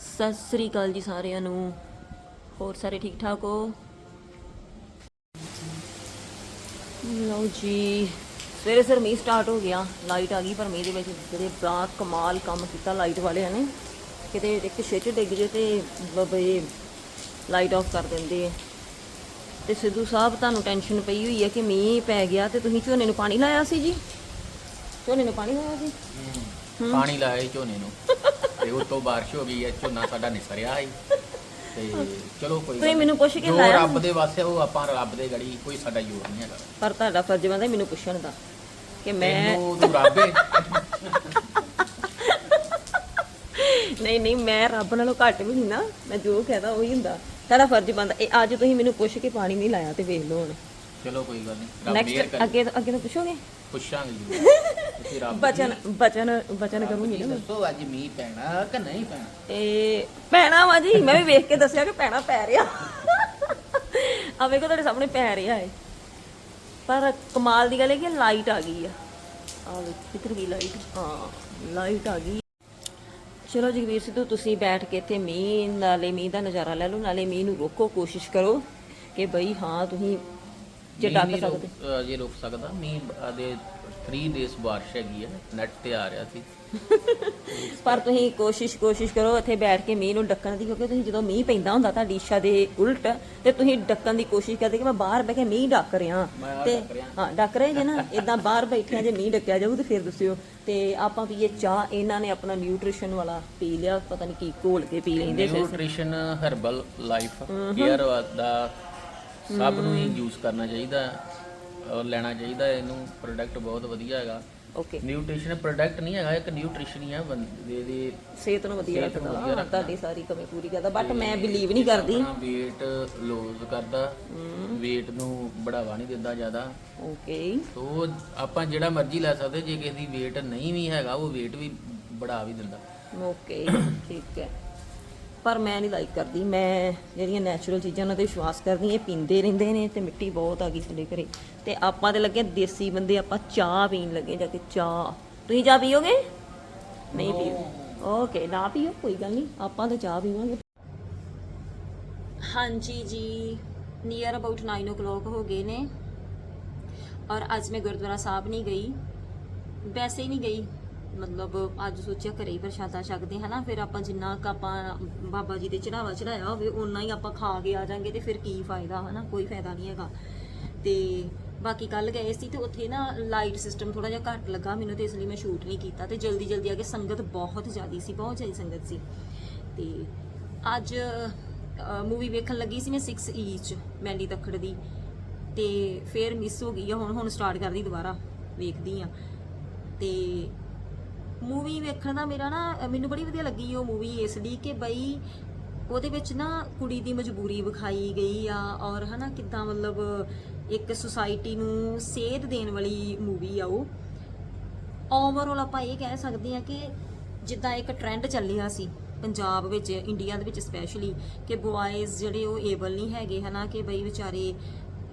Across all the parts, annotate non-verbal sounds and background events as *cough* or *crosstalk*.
ਸਤਿ ਸ੍ਰੀ ਅਕਾਲ ਜੀ ਸਾਰਿਆਂ ਨੂੰ। ਹੋਰ ਸਾਰੇ ਠੀਕ ਠਾਕ ਹੋ? ਲਓ ਜੀ, ਸਵੇਰੇ ਸਰ ਮੀਂਹ ਸਟਾਰਟ ਹੋ ਗਿਆ। ਲਾਈਟ ਆ ਗਈ, ਪਰ ਮੀਂਹ ਦੇ ਵਿੱਚ ਜਿਹੜੇ ਬੜਾ ਕਮਾਲ ਕੰਮ ਕੀਤਾ ਲਾਈਟ ਵਾਲਿਆਂ ਨੇ। ਕਿਤੇ ਇੱਕ ਛਿੱਟ ਡਿੱਗ ਜੇ ਤੇ ਬਬੇ ਲਾਈਟ ਆਫ ਕਰ ਦਿੰਦੇ ਆ। ਤੇ ਸਿੱਧੂ ਸਾਹਿਬ, ਤੁਹਾਨੂੰ ਟੈਨਸ਼ਨ ਪਈ ਹੋਈ ਹੈ ਕਿ ਮੀਂਹ ਪੈ ਗਿਆ ਤੇ ਤੁਸੀਂ ਝੋਨੇ ਨੂੰ ਪਾਣੀ ਲਾਇਆ ਸੀ ਜੀ? ਝੋਨੇ ਨੂੰ ਪਾਣੀ ਲਾਇਆ ਸੀ? ਪਾਣੀ ਲਾਇਆ ਝੋਨੇ ਨੂੰ। ਤੇ ਉਸ ਤੋਂ ਬਾਰਿਸ਼ ਹੋ ਗਈ ਹੈ ਝੋਨਾ ਸਾਡਾ ਨਿਸਰਿਆ ਹੈ ਤੇ ਚਲੋ ਕੋਈ ਤੁਸੀਂ ਗੱਲ ਮੈਨੂੰ ਪੁੱਛ ਕੇ ਜੋ ਲਾਇਆ ਰੱਬ ਦੇ ਵਾਸਤੇ ਉਹ ਆਪਾਂ ਰੱਬ ਦੇ ਗੜੀ ਕੋਈ ਸਾਡਾ ਜ਼ੋਰ ਨਹੀਂ ਹੈਗਾ। ਪਰ ਤੁਹਾਡਾ ਫਰਜ਼ ਬਣਦਾ ਮੈਨੂੰ ਪੁੱਛਣ ਦਾ ਕਿ ਮੈਂ ਤੈਨੂੰ ਤੂੰ ਰੱਬ ਹੈ ਨਹੀਂ ਨਹੀਂ ਮੈਂ ਰੱਬ ਨਾਲੋਂ ਘੱਟ ਵੀ ਨਹੀਂ ਨਾ। ਮੈਂ ਜੋ ਕਹਦਾ ਉਹੀ ਹੁੰਦਾ। ਤੁਹਾਡਾ ਫਰਜ਼ ਬਣਦਾ। ਇਹ ਅੱਜ ਤੁਸੀਂ ਮੈਨੂੰ ਪੁੱਛ ਕੇ ਪਾਣੀ ਨਹੀਂ ਲਾਇਆ ਤੇ ਵੇਖ ਲਓ ਹੁਣ। ਚਲੋ ਕੋਈ ਗੱਲ ਨਹੀਂ। ਰੱਬ ਮਿਹਰ ਨੈਕਸਟ ਕਰੇ। ਅੱਗੇ ਅੱਗੇ ਤੋਂ ਪੁੱਛੋਗੇ? ਪੁੱਛਾਂਗੇ ਜੀ ਤੁਸੀਂ ਰੱਬ ਬਚਨ ਬਚਨ ਬਚਨ ਕਰੂੰਗੀ ਨਾ ਮੈਂ। ਦੱਸੋ ਅੱਜ ਮੀਂਹ ਪੈਣਾ ਕਿ ਨਹੀਂ ਪੈਣਾ? ਇਹ ਪੈਣਾ ਵਾ ਜੀ ਮੈਂ ਵੀ ਵੇਖ ਕੇ ਦੱਸਿਆ ਕਿ ਪੈਣਾ ਪੈ ਰਿਹਾ। ਆ ਵੇਖੋ ਤੁਹਾਡੇ ਸਾਹਮਣੇ ਪੈ ਰਿਹਾ ਹੈ ਪਰ ਕਮਾਲ ਦੀ ਗੱਲ ਹੈ ਕਿ ਲਾਈਟ ਆ ਗਈ ਆ। ਆ ਵੇਖ ਕਿੱਧਰ ਗਈ ਲਾਈਟ? ਹਾਂ ਲਾਈਟ ਆ ਗਈ। ਚਲੋ ਜਗਵੀਰ ਸਿੱਧੂ ਤੁਸੀਂ ਬੈਠ ਕੇ ਇੱਥੇ ਮੀਂਹ ਨਾਲੇ ਮੀਂਹ ਦਾ ਨਜ਼ਾਰਾ ਲੈ ਲਓ ਨਾਲੇ ਮੀਂਹ ਨੂੰ ਰੋਕੋ ਕੋਸ਼ਿਸ਼ ਕਰੋ ਕਿ ਬਈ ਹਾਂ ਤੁਸੀਂ ਜੇ ਮੀਂਹ ਡੱਕ ਨਹੀਂ ਸਕਦੇ। ਰੁਕ- ਅਹ ਜੇ ਰੁਕ ਸਕਦਾ ਮੀਂਹ ਆਦੇ 3 ਡੇਸ ਬਾਰਿਸ਼ ਹੈਗੀ ਹੈ ਨੈਟ ਤੇ ਆ ਰਿਹਾ ਸੀ। ਪਰ ਤੁਸੀਂ ਕੋਸ਼ਿਸ਼ ਕੋਸ਼ਿਸ਼ ਕਰੋ ਇੱਥੇ ਬੈਠ ਕੇ ਮੀਂਹ ਨੂੰ ਡੱਕਣ ਦੀ ਕਿਉਂਕਿ ਤੁਸੀਂ ਜਦੋਂ ਮੀਂਹ ਪੈਂਦਾ ਹੁੰਦਾ ਤੁਹਾਡੀ ਇੱਛਾ ਦੇ ਉਲਟ ਤੇ ਤੁਸੀਂ ਡੱਕਣ ਦੀ ਕੋਸ਼ਿਸ਼ ਕਰਦੇ ਕਿ ਮੈਂ ਬਾਹਰ ਬਹਿ ਕੇ ਮੀਂਹ ਡੱਕ ਰਿਹਾ। ਤੇ। ਹਾਂ ਡੱਕ ਰਹੇ ਜੇ ਨਾ ਇਦਾਂ ਬਾਹਰ ਬੈਠਿਆਂ ਜੇ ਮੀਂਹ ਡੱਕਿਆ ਜਾਊ ਤੇ ਫਿਰ ਦੱਸਿਓ। ਤੇ ਆਪਾਂ ਪੀਏ ਚਾਹ ਇਹਨਾਂ ਨੇ ਆਪਣਾ ਨਿਊਟ੍ਰੀਸ਼ਨ ਵਾਲਾ ਪੀ ਲਿਆ ਪਤਾ ਨਹੀਂ ਕੀ ਘੋਲ ਕੇ ਪੀ ਲੈਂਦੇ ਸੀ। ਨਿਊਟ੍ਰੀਸ਼ਨ ਹਰਬਲ ਲਾਈਫ ਕੇਅਰ ਦਾ ਸਭ ਨੂੰ ਹੀ ਯੂਜ਼ ਕਰਨਾ ਚਾਹੀਦਾ। ਔਰ ਲੈਣਾ ਚਾਹੀਦਾ ਹੈ। ਇਹਨੂੰ ਪ੍ਰੋਡਕਟ ਬਹੁਤ ਵਧੀਆ ਹੈਗਾ। ਓਕੇ ਨਿਊਟ੍ਰੀਸ਼ਨ ਪ੍ਰੋਡਕਟ ਨਹੀਂ ਹੈਗਾ ਇੱਕ ਨਿਊਟ੍ਰੀਸ਼ਨ ਹੀ ਹੈ ਬੰਦੇ ਦੀ ਸਿਹਤ ਨੂੰ ਵਧੀਆ ਸਿਹਤ ਨੂੰ ਰੱਖਦਾ ਹਾਂ, ਤੁਹਾਡੀ ਸਾਰੀ ਕਮੀ ਪੂਰੀ ਕਰਦਾ ਬਟ ਮੈਂ ਬਿਲੀਵ ਨਹੀਂ ਕਰਦੀ। ਆਪਣਾ weight ਲੂਜ਼ ਕਰਦਾ weight ਨੂੰ ਬੜਾਵਾ ਨਹੀਂ ਦਿੰਦਾ ਜ਼ਿਆਦਾ। ਓਕੇ ਤੋ ਆਪਾਂ ਜਿਹੜਾ ਮਰਜ਼ੀ ਲੈ ਸਕਦੇ ਜੇ ਕਿਸੇ ਦੀ weight ਨਹੀਂ ਵੀ ਹੈਗਾ ਉਹ weight ਵੀ ਬੜਾ ਵੀ ਦਿੰਦਾ। ਓਕੇ ਠੀਕ ਹੈ। ਪਰ ਮੈਂ ਨਹੀਂ ਲਾਈਕ ਕਰਦੀ। ਮੈਂ ਜਿਹੜੀਆਂ ਨੈਚੁਰਲ ਚੀਜ਼ਾਂ ਉਹਨਾਂ ਤੇ ਵਿਸ਼ਵਾਸ ਕਰਦੀ ਇਹ ਪੀਂਦੇ ਰਹਿੰਦੇ ਨੇ ਤੇ ਮਿੱਟੀ ਬਹੁਤ ਆ ਗਈ ਸਾਡੇ ਘਰੇ। ਤੇ ਆਪਾਂ ਤੇ ਲੱਗੇ ਦੇਸੀ ਬੰਦੇ ਆਪਾਂ ਚਾਹ ਪੀਣ ਲੱਗੇ ਜਾ ਕੇ ਚਾਹ। ਤੁਸੀਂ ਚਾਹ ਪੀਓਗੇ? ਨਹੀਂ ਪੀਓ। ਓਕੇ ਨਾ ਪੀਓ ਕੋਈ ਗੱਲ ਨਹੀਂ। ਆਪਾਂ ਤਾਂ ਚਾਹ ਪੀਵਾਂਗੇ। ਹਾਂਜੀ ਜੀ ਨੀਅਰ ਅਬਾਊਟ 9:00 ਹੋ ਗਏ ਨੇ। ਔਰ ਅੱਜ ਮੈਂ ਗੁਰਦੁਆਰਾ ਸਾਹਿਬ ਨਹੀਂ ਗਈ। ਵੈਸੇ ਹੀ ਨਹੀਂ ਗਈ। ਮਤਲਬ ਅੱਜ ਸੋਚਿਆ ਘਰੇ ਹੀ ਪ੍ਰਸ਼ਾਦਾ ਛਕਦੇ ਹਨਾ ਫਿਰ ਆਪਾਂ ਜਿੰਨਾ ਕ ਆਪਾਂ ਬਾਬਾ ਜੀ ਦੇ ਚੜਾਵਾ ਚੜਾਇਆ ਹੋਵੇ ਉਨਾ ਹੀ ਆਪਾਂ ਖਾ ਕੇ ਆ ਜਾਾਂਗੇ ਤੇ ਫਿਰ ਕੀ ਫਾਇਦਾ ਹਨਾ, ਕੋਈ ਫਾਇਦਾ ਨਹੀਂ ਹੈਗਾ। ਤੇ ਬਾਕੀ ਕੱਲ ਗਏ ਸੀ ਤੇ ਉੱਥੇ ਨਾ ਲਾਈਟ ਸਿਸਟਮ ਥੋੜਾ ਜਿਹਾ ਘੱਟ ਲੱਗਾ ਮੈਨੂੰ ਤੇ ਇਸ ਲਈ ਮੈਂ ਸ਼ੂਟ ਨਹੀਂ ਕੀਤਾ ਤੇ ਜਲਦੀ ਜਲਦੀ ਆ ਕੇ ਸੰਗਤ ਬਹੁਤ ਜ਼ਿਆਦੀ ਸੀ, ਬਹੁਤ ਜ਼ਿਆਦੀ ਸੰਗਤ ਸੀ। ਤੇ ਅੱਜ ਮੂਵੀ ਵੇਖਣ ਲੱਗੀ ਸੀ ਮੈਂ 6 ਈਚ ਮੈਂਡੀ ਤੱਖੜ ਦੀ। ਤੇ ਫੇਰ ਮਿਸ ਹੋ ਗਈ ਆ, ਹੁਣ ਹੁਣ ਸਟਾਰਟ ਕਰਦੀ ਦੁਬਾਰਾ ਵੇਖਦੀ ਆ। ਤੇ ਮੂਵੀ ਵੇਖਣ ਦਾ ਮੇਰਾ ਨਾ ਮੈਨੂੰ ਬੜੀ ਵਧੀਆ ਲੱਗੀ ਉਹ ਮੂਵੀ ਇਸ ਲਈ ਕਿ ਬਈ ਉਹਦੇ ਵਿੱਚ ਨਾ ਕੁੜੀ ਦੀ ਮਜਬੂਰੀ ਵਿਖਾਈ ਗਈ ਆ ਔਰ ਹਨਾ ਕਿੱਦਾਂ ਮਤਲਬ ਇੱਕ ਸੁਸਾਇਟੀ ਨੂੰ ਸੇਧ ਦੇਣ ਵਾਲੀ ਮੂਵੀ ਆ ਉਹ। ਓਵਰਆਲ ਆਪਾਂ ਇਹ ਕਹਿ ਸਕਦੇ ਆ ਕਿ ਜਿੱਦਾਂ ਇੱਕ ਟ੍ਰੈਂਡ ਚੱਲਿਆ ਸੀ ਪੰਜਾਬ ਵਿੱਚ ਇੰਡੀਆ ਦੇ ਵਿੱਚ ਸਪੈਸ਼ਲੀ ਕਿ ਬੁਆਇਜ਼ ਜਿਹੜੇ ਉਹ ਏਬਲ ਨਹੀਂ ਹੈਗੇ ਹਨਾ ਕਿ ਬਈ ਵਿਚਾਰੇ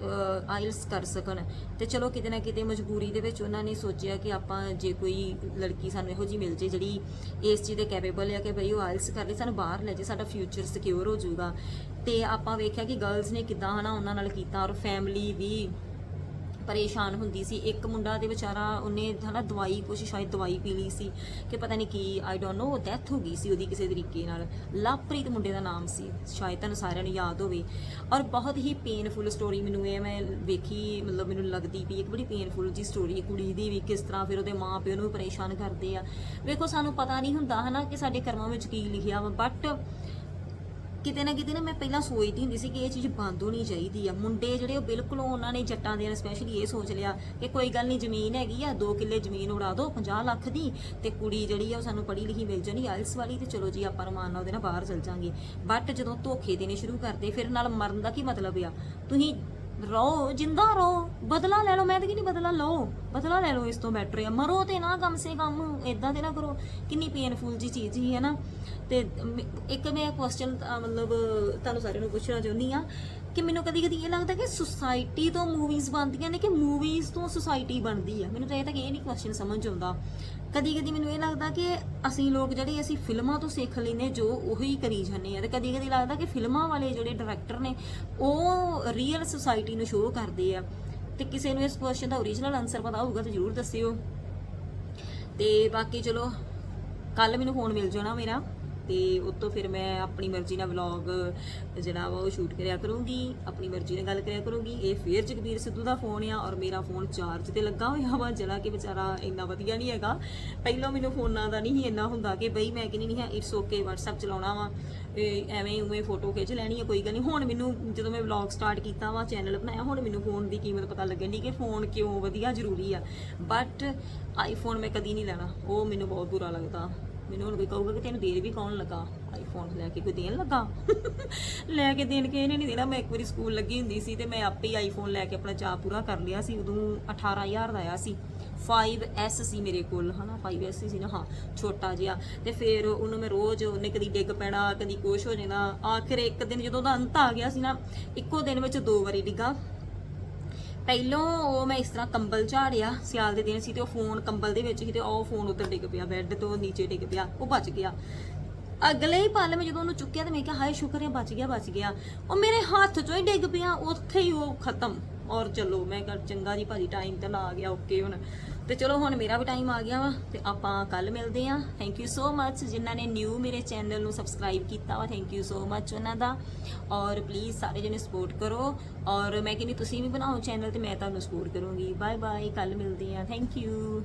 ਆਇਲਸ ਕਰ ਸਕਣ। ਤੇ ਚਲੋ ਕਿਤੇ ਨਾ ਕਿਤੇ ਮਜਬੂਰੀ ਦੇ ਵਿੱਚ ਉਹਨਾਂ ਨੇ ਸੋਚਿਆ ਕਿ ਆਪਾਂ ਜੇ ਕੋਈ ਲੜਕੀ ਸਾਨੂੰ ਇਹੋ ਜੀ ਮਿਲ ਜੇ ਜਿਹੜੀ ਇਸ ਚੀਜ਼ ਦੇ ਕੈਪੇਬਲ ਹੈ ਕਿ ਬਈ ਉਹ ਆਇਲਸ ਕਰ ਲਈ ਸਾਨੂੰ ਬਾਹਰ ਲੈ ਜੇ, ਸਾਡਾ ਫਿਊਚਰ ਸਿਕਿਉਰ ਹੋ ਜਾਊਗਾ। ਤੇ ਆਪਾਂ ਵੇਖਿਆ ਕਿ ਗਰਲਸ ਨੇ ਕਿਦਾਂ ਹਨਾ ਉਹਨਾਂ ਨਾਲ ਕੀਤਾ ਔਰ ਫੈਮਿਲੀ ਵੀ ਪਰੇਸ਼ਾਨ ਹੁੰਦੀ ਸੀ। ਇੱਕ ਮੁੰਡਾ ਦੇ ਵਿਚਾਰਾ ਉਹਨੇ ਹਨਾ ਦਵਾਈ ਕੁਛ ਸ਼ਾਇਦ ਦਵਾਈ ਪੀ ਲਈ ਸੀ ਕਿ ਪਤਾ ਨਹੀਂ ਕੀ ਆਈ ਡੋਨਟ ਨੋ ਡੈਥ ਹੋ ਗਈ ਸੀ ਉਹਦੀ ਕਿਸੇ ਤਰੀਕੇ ਨਾਲ। ਲਵਪ੍ਰੀਤ ਮੁੰਡੇ ਦਾ ਨਾਮ ਸੀ, ਸ਼ਾਇਦ ਤੁਹਾਨੂੰ ਸਾਰਿਆਂ ਨੂੰ ਯਾਦ ਹੋਵੇ। ਔਰ ਬਹੁਤ ਹੀ ਪੇਨਫੁਲ ਸਟੋਰੀ ਮੈਨੂੰ ਇਹ ਮੈਂ ਵੇਖੀ, ਮਤਲਬ ਮੈਨੂੰ ਲੱਗਦੀ ਵੀ ਇੱਕ ਬੜੀ ਪੇਨਫੁਲ ਜੀ ਸਟੋਰੀ ਕੁੜੀ ਦੀ ਵੀ, ਕਿਸ ਤਰ੍ਹਾਂ ਫਿਰ ਉਹਦੇ ਮਾਪਿਓ ਨੂੰ ਵੀ ਪਰੇਸ਼ਾਨ ਕਰਦੇ ਆ। ਵੇਖੋ, ਸਾਨੂੰ ਪਤਾ ਨਹੀਂ ਹੁੰਦਾ ਹਨਾ ਕਿ ਸਾਡੇ ਕਰਮਾਂ ਵਿੱਚ ਕੀ ਲਿਖਿਆ ਵਾ ਬਟ ਕਿਤੇ ਨਾ ਕਿਤੇ ਨਾ ਮੈਂ ਪਹਿਲਾਂ ਸੋਚਦੀ ਹੁੰਦੀ ਸੀ ਕਿ ਇਹ ਚੀਜ਼ ਬੰਦ ਹੋਣੀ ਚਾਹੀਦੀ ਆ। ਮੁੰਡੇ ਜਿਹੜੇ ਉਹ ਬਿਲਕੁਲ ਉਹਨਾਂ ਨੇ ਜੱਟਾਂ ਦੇ ਸਪੈਸ਼ਲੀ ਇਹ ਸੋਚ ਲਿਆ ਕਿ ਕੋਈ ਗੱਲ ਨਹੀਂ, ਜ਼ਮੀਨ ਹੈਗੀ ਆ 2 ਕਿੱਲੇ ਜ਼ਮੀਨ ਉਡਾ ਦਿਓ 50 ਲੱਖ ਦੀ ਤੇ ਕੁੜੀ ਜਿਹੜੀ ਆ ਉਹ ਸਾਨੂੰ ਪੜ੍ਹੀ ਲਿਖੀ ਮਿਲ ਜਾਣੀ ਆਇਲਸ ਵਾਲੀ ਤੇ ਚਲੋ ਜੀ ਆਪਾਂ ਰਮਾਨ ਨਾਲ ਉਹਦੇ ਨਾਲ ਬਾਹਰ ਚਲ ਜਾਾਂਗੇ। ਬਟ ਜਦੋਂ ਧੋਖੇ ਦੇਣੇ ਸ਼ੁਰੂ ਕਰਦੇ, ਫਿਰ ਨਾਲ ਮਰਨ ਦਾ ਕੀ ਮਤਲਬ ਆ? ਤੁਸੀਂ ਰਹੋ ਜਿੰਦਾ ਰਹੋ ਬਦਲਾ ਲੈ ਲਓ, ਮੈਂ ਤਾਂ ਕਹਿੰਦੀ ਬਦਲਾ ਲਓ। ਬਦਲਾ ਲੈ ਲਓ ਇਸ ਤੋਂ ਬੈਟਰ ਆ। ਮਰੋ ਤੇ ਨਾ ਕਮ ਸੇ ਕਮ ਇਦਾਂ ਤੇ ਨਾ ਕਰੋ, ਕਿੰਨੀ ਪੇਨਫੁਲ ਜੀ ਚੀਜ਼ ਹੀ ਹੈ ਨਾ। ਤੇ ਇੱਕ ਮੈਂ ਕੁਐਸਚਨ ਮਤਲਬ, ਤੁਹਾਨੂੰ ਸਾਰਿਆਂ ਨੂੰ ਪੁੱਛਣਾ ਚਾਹੁੰਦੀ ਆ ਕਿ ਮੈਨੂੰ ਕਦੀ ਕਦੀ ਇਹ ਲੱਗਦਾ ਕਿ ਸੁਸਾਇਟੀ ਤੋਂ ਮੂਵੀਜ਼ ਬਣਦੀਆਂ ਨੇ ਕਿ ਮੂਵੀਜ਼ ਤੋਂ ਸੁਸਾਇਟੀ ਬਣਦੀ ਆ? ਮੈਨੂੰ ਤਾਂ ਇਹ ਤੱਕ ਇਹ ਨਹੀਂ ਕੁਐਸਚਨ ਸਮਝ ਆਉਂਦਾ। ਕਦੀ ਕਦੀ ਮੈਨੂੰ ਇਹ ਲੱਗਦਾ ਕਿ ਅਸੀਂ ਲੋਕ ਜਿਹੜੇ, ਅਸੀਂ ਫਿਲਮਾਂ ਤੋਂ ਸਿੱਖ ਲੈਨੇ ਜੋ ਉਹੀ ਕਰੀ ਜਾਂਦੇ ਆ। ਤੇ ਕਦੀ ਕਦੀ ਲੱਗਦਾ ਕਿ ਫਿਲਮਾਂ ਵਾਲੇ ਜਿਹੜੇ ਡਾਇਰੈਕਟਰ ਨੇ, ਉਹ ਰੀਅਲ ਸੁਸਾਇਟੀ ਨੂੰ ਸ਼ੋਅ ਕਰਦੇ ਆ। ਤੇ ਕਿਸੇ ਨੂੰ ਇਸ ਕੁਐਸਚਨ ਦਾ ਓਰੀਜਨਲ ਆਨਸਰ ਪਤਾ ਹੋਊਗਾ ਤਾਂ ਜਰੂਰ ਦੱਸਿਓ। ਤੇ ਬਾਕੀ ਚਲੋ ਕੱਲ ਮੈਨੂੰ ਫੋਨ ਮਿਲ ਜਾਣਾ ਮੇਰਾ। ਤੇ ਉਤੋਂ ਫਿਰ ਮੈਂ ਆਪਣੀ ਮਰਜ਼ੀ ਨਾਲ ਵਲੌਗ ਜਿਹੜਾ ਵਾ ਉਹ ਸ਼ੂਟ ਕਰਿਆ ਕਰੂੰਗੀ, ਆਪਣੀ ਮਰਜ਼ੀ ਨਾਲ ਗੱਲ ਕਰਿਆ ਕਰੂੰਗੀ। ਇਹ ਫੇਰ ਜਗਬੀਰ ਸਿੱਧੂ ਦਾ ਫੋਨ ਆ ਔਰ ਮੇਰਾ ਫੋਨ ਚਾਰਜ ਤੇ ਲੱਗਾ ਹੋਇਆ ਵਾ, ਜਿਹੜਾ ਕਿ ਵਿਚਾਰਾ ਇੰਨਾ ਵਧੀਆ ਨਹੀਂ ਹੈਗਾ। ਪਹਿਲਾਂ ਮੈਨੂੰ ਫੋਨਾਂ ਦਾ ਨਹੀਂ ਇੰਨਾ ਹੁੰਦਾ ਕਿ ਬਈ ਮੈਂ ਕਿਨੀ ਨਹੀਂ ਹੈ ਇਟਸ ਓਕੇ WhatsApp ਚਲਾਉਣਾ ਵਾ ਇਹ ਐਵੇਂ ਉਵੇਂ ਫੋਟੋ ਖਿੱਚ ਲੈਣੀ ਹੈ ਕੋਈ ਗੱਲ ਨਹੀਂ। ਹੁਣ ਮੈਨੂੰ ਜਦੋਂ ਮੈਂ ਵਲੌਗ ਸਟਾਰਟ ਕੀਤਾ ਵਾ ਚੈਨਲ ਬਣਾਇਆ, ਹੁਣ ਮੈਨੂੰ ਫੋਨ ਦੀ ਕੀਮਤ ਪਤਾ ਲੱਗਣ ਦੀ ਕਿ ਫੋਨ ਕਿਉਂ ਵਧੀਆ ਜ਼ਰੂਰੀ ਆ। ਬਟ ਆਈਫੋਨ ਮੈਂ ਕਦੀ ਨਹੀਂ ਲੈਣਾ, ਉਹ ਮੈਨੂੰ ਬਹੁਤ ਬੁਰਾ ਲੱਗਦਾ। ਮੈਨੂੰ ਹੁਣ ਕੋਈ ਕਹੂਗਾ ਕਿ ਤੈਨੂੰ ਦੇਰ ਵੀ ਕੌਣ ਲੱਗਾ? ਆਈਫੋਨ ਲੈ ਕੇ ਕੋਈ ਦੇਣ ਲੱਗਾ? *laughs* ਲੈ ਕੇ ਦੇਣ ਕੇ ਇਹਨੇ ਨਹੀਂ ਦੇਣਾ। ਮੈਂ ਇੱਕ ਵਾਰੀ ਸਕੂਲ ਲੱਗੀ ਹੁੰਦੀ ਸੀ ਤੇ ਮੈਂ ਆਪੇ ਹੀ ਆਈਫੋਨ ਲੈ ਕੇ ਆਪਣਾ ਚਾਅ ਪੂਰਾ ਕਰ ਲਿਆ ਸੀ। ਉਦੋਂ 18000 ਦਾ ਆਇਆ ਸੀ। 5S ਸੀ ਮੇਰੇ ਕੋਲ, ਹਨਾ? 5S ਸੀ ਨਾ, ਹਾਂ, ਛੋਟਾ ਜਿਹਾ। ਤੇ ਫਿਰ ਉਹਨੂੰ ਮੈਂ ਰੋਜ਼ ਉਹਨੇ ਕਦੀ ਡਿੱਗ ਪੈਣਾ, ਕਦੀ ਕੁਛ ਹੋ ਜਾਣਾ। ਆਖਿਰ ਇੱਕ ਦਿਨ ਜਦੋਂ ਦਾ ਅੰਤ ਆ ਗਿਆ ਸੀ ਨਾ, ਇੱਕੋ ਦਿਨ ਵਿੱਚ ਦੋ ਵਾਰੀ ਡਿੱਗਾ। ਪਹਿਲੋਂ ਉਹ ਮੈਂ ਇਸ ਤਰ੍ਹਾਂ ਕੰਬਲ ਝਾੜਿਆ ਸਿਆਲ ਦੇ ਦਿਨ ਸੀ ਤੇ ਉਹ ਫੋਨ ਕੰਬਲ ਦੇ ਵਿੱਚ ਸੀ ਤੇ ਉਹ ਫੋਨ ਉੱਧਰ ਡਿੱਗ ਪਿਆ, ਬੈੱਡ ਤੋਂ ਨੀਚੇ ਡਿੱਗ ਪਿਆ, ਉਹ ਬਚ ਗਿਆ। ਅਗਲੇ ਹੀ ਪਲ ਮੈਂ ਜਦੋਂ ਉਹਨੂੰ ਚੁੱਕਿਆ ਤੇ ਮੈਂ ਕਿਹਾ, ਹਾਏ ਸ਼ੁਕਰ ਹੈ ਬਚ ਗਿਆ ਬਚ ਗਿਆ। ਉਹ ਮੇਰੇ ਹੱਥ ਚੋਂ ਹੀ ਡਿੱਗ ਪਿਆ, ਉੱਥੇ ਹੀ ਉਹ ਖਤਮ। ਔਰ ਚਲੋ, ਮੈਂ ਕਿਹਾ, ਚੰਗਾ ਜੀ ਭਾਜੀ ਟਾਈਮ ਤਾਂ ਲਾ ਗਿਆ ਓਕੇ ਹੁਣ। ਤੇ ਚਲੋ ਹੁਣ ਮੇਰਾ ਵੀ ਟਾਈਮ ਆ ਗਿਆ ਵਾ, ਤੇ ਆਪਾਂ ਕੱਲ ਮਿਲਦੇ ਆਂ ਥੈਂਕ ਯੂ ਸੋ ਮੱਚ ਜਿਨ੍ਹਾਂ ਨੇ ਨਿਊ ਮੇਰੇ ਚੈਨਲ ਨੂੰ ਸਬਸਕ੍ਰਾਈਬ ਕੀਤਾ ਵਾ ਥੈਂਕ ਯੂ ਸੋ ਮੱਚ ਉਹਨਾਂ ਦਾ। ਔਰ ਪਲੀਜ਼ ਸਾਰੇ ਜਣੇ ਸਪੋਰਟ ਕਰੋ। ਔਰ ਮੈਂ ਕਹਿੰਦੀ, ਤੁਸੀਂ ਵੀ ਬਣਾਓ ਚੈਨਲ ਤੇ ਮੈਂ ਤੁਹਾਨੂੰ ਸਪੋਰਟ ਕਰੂੰਗੀ। ਬਾਏ ਬਾਏ ਕੱਲ ਮਿਲਦੇ ਆਂ ਥੈਂਕ ਯੂ